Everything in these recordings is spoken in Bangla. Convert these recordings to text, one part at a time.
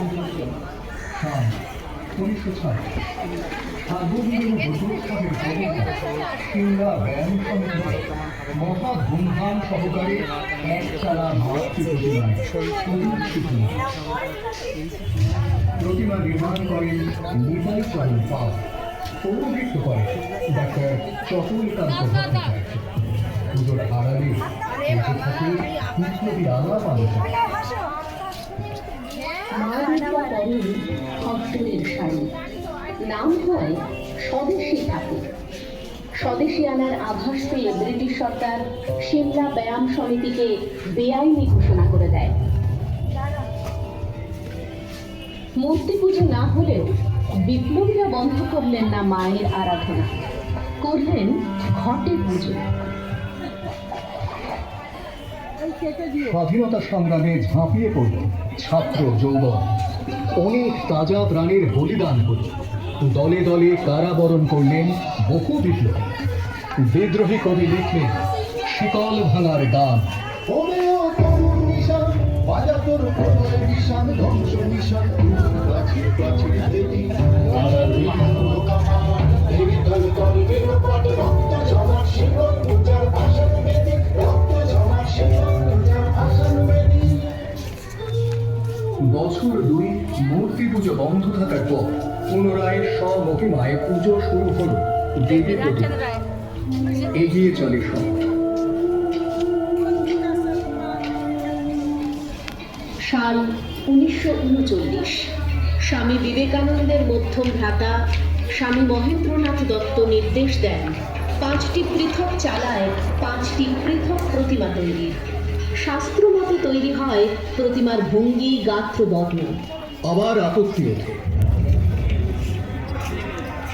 যোগদান সাল মহা ধুমধাম সহকারে এক চালা মাতৃ প্রতিমায় প্রতিষ্ঠিত প্রতিমা নির্মাণ করেন নিতাই চরণ পাল পৌরোহিত্য করেন ডাক্তার ভট্টাচার্য পুজোর আড়ালে থাকে আলাপ আলোচনা নাম হয় স্বদেশী ঠাকুর। স্বদেশী আনার আভাস পেয়ে ব্রিটিশ সরকার সিমলা ব্যায়াম সমিতিকে বেআইনি ঘোষণা করে দেয়। মূর্তি পুজো না হলেও বিপ্লবীরা বন্ধ করলেন না মায়ের আরাধনা। করলেন ঘটে পুজো। স্বাধীনতা সংগ্রামে ঝাঁপিয়ে পড়ল ছাত্র যৌবন। অনেক তাজা প্রাণের বলিদান করল দলে দলে কারাবরণ করলেন বহু বিপ্লবী। বিদ্রোহী কবি লিখলেন শিকল ভাঙার গান বছর মূর্তি পুজো বন্ধ থাকার পর পুনরায় স্বমহিমায় পুজো শুরু হল। দেবী এগিয়ে চলে সব। সাল উনিশশো উনচল্লিশ। স্বামী বিবেকানন্দের মধ্যম ভ্রাতা স্বামী মহেন্দ্রনাথ দত্ত নির্দেশ দেন পাঁচটি পৃথক চালায় পাঁচটি পৃথক প্রতিমা তৈরির। শাস্ত্র মতে তৈরি হয় প্রতিমার ভঙ্গি গাত্র বর্ণ। আবার আপত্তি ওঠে।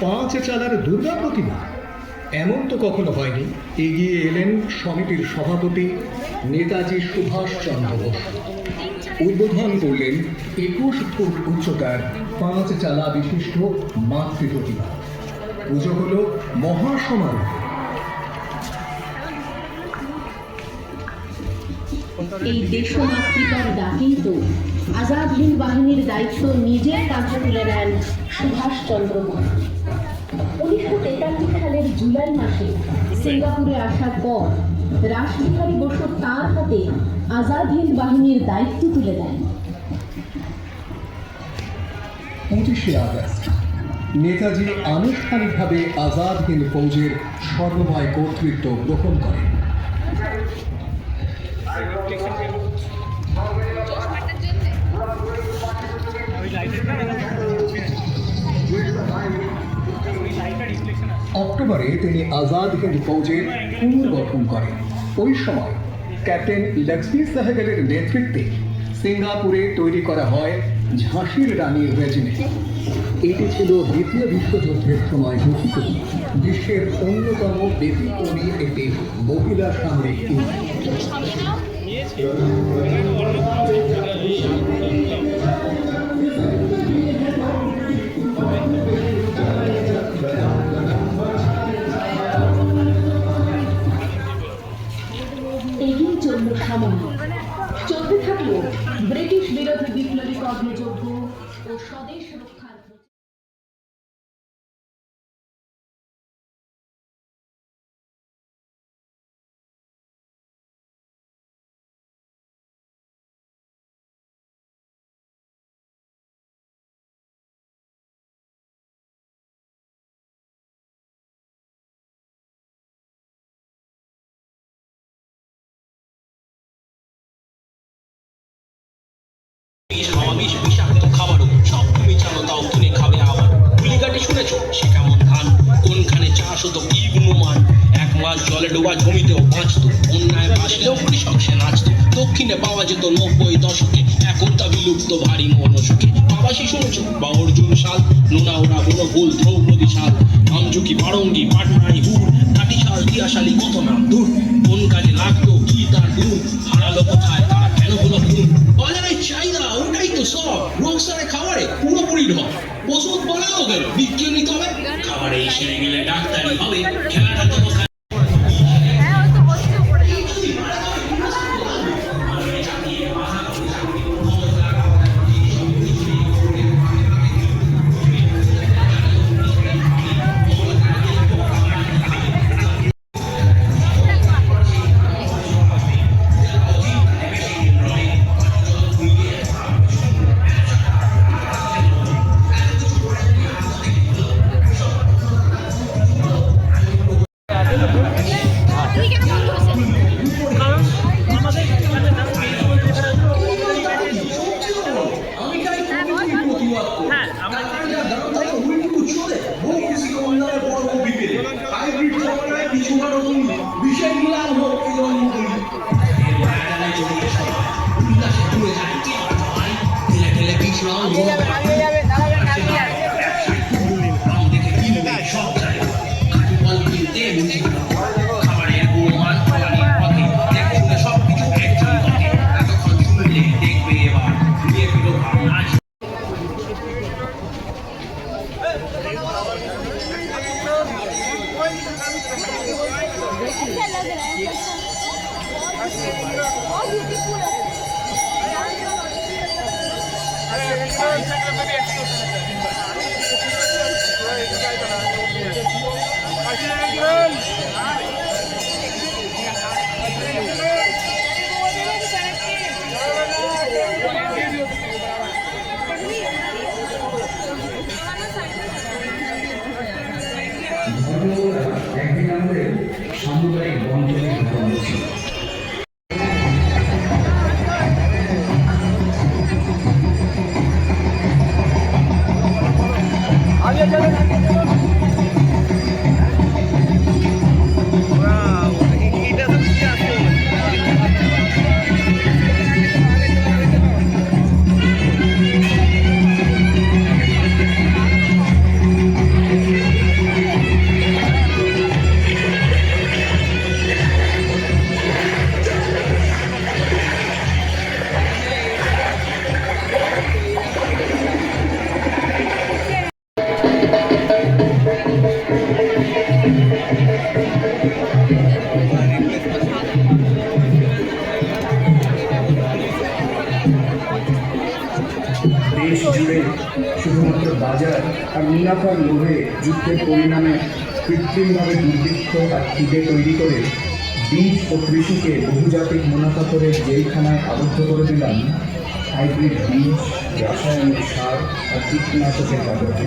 পাঁচ চালার দুর্গা প্রতিমা। এমন তো কখনো হয়নি। এগিয়ে এলেন সমিতির সভাপতি নেতাজি সুভাষচন্দ্র বোস। উদ্বোধন করলেন একুশ ফুট উচ্চতার পাঁচ চালা বিশিষ্ট মাতৃ প্রতিমা। পুজো হল মহাসমারোহ। এই আজাদ হিন্দ বাহিনীর দায়িত্ব নিজের কাঁধে তুলে নেন সুভাষচন্দ্র উনিশশো তেতাল্লিশ সালের জুলাই মাসে সিঙ্গাপুরে আসার পর রাসবিহারী বসু তার হাতে আজাদ হিন্দ বাহিনীর দায়িত্ব তুলে দেন। পঁচিশে আগস্ট, নেতাজি আনুষ্ঠানিকভাবে আজাদ হিন্দ ফৌজের সর্বময় কর্তৃত্ব গ্রহণ করেন। অক্টোবরে তিনি আজাদ হিন্দ ফৌজের পুনর্গঠন করেন। ওই সময় ক্যাপ্টেন লক্ষ্মী সাহেবের নেতৃত্বে সিঙ্গাপুরে তৈরি করা হয় ঝাঁসির রানীর রেজিমেন্ট এটি ছিল দ্বিতীয় বিশ্বযুদ্ধের সময় গঠিত বিশ্বের অন্যতম ব্যতিক্রমী একটি মহিলা সামরিক ইউনিট ও স্বদেশ রক্ষার প্রচার। বিষ কি গুণমান এক মাস জলে ডোবা জমিতেও বাঁচতো। অন্যায় বাঁচলেও কৃষক সে নাচতো। দক্ষিণে পাওয়া যেত নব্বই দশকে। এখন তা বিলুপ্ত, ভারী মনসুখে বাবাসি শুনেছো বা অর্জুন শাল, নোনা ওরা বড় গোল দ্রৌপদী শাল। আমজুকি বারঙ্গি পাটনাই হুর। কাটি শাল দিয়াশালি কত নাম দূর কোন কাজে লাগতো, কি তার গুণ হারালো কোথায়? পুরোপুরি হয়। ওষুধ বানাও গেল বিজ্ঞানী তবে খাবারে সেরে গেলে ডাক্তারি হবে খেলাটা তো Tudo bem, né, আর মুনাফার লোভে যুদ্ধের পরিণামে কৃত্রিমভাবে দুর্ভিক্ষ আর খিদে তৈরি করে বীজ ও কৃষিকে বহুজাতিক মুনাফা করে জেলখানায় আবদ্ধ করে দিলাম হাইব্রিড বীজ, রাসায়নিক সার আর কীটনাশকের কাগজে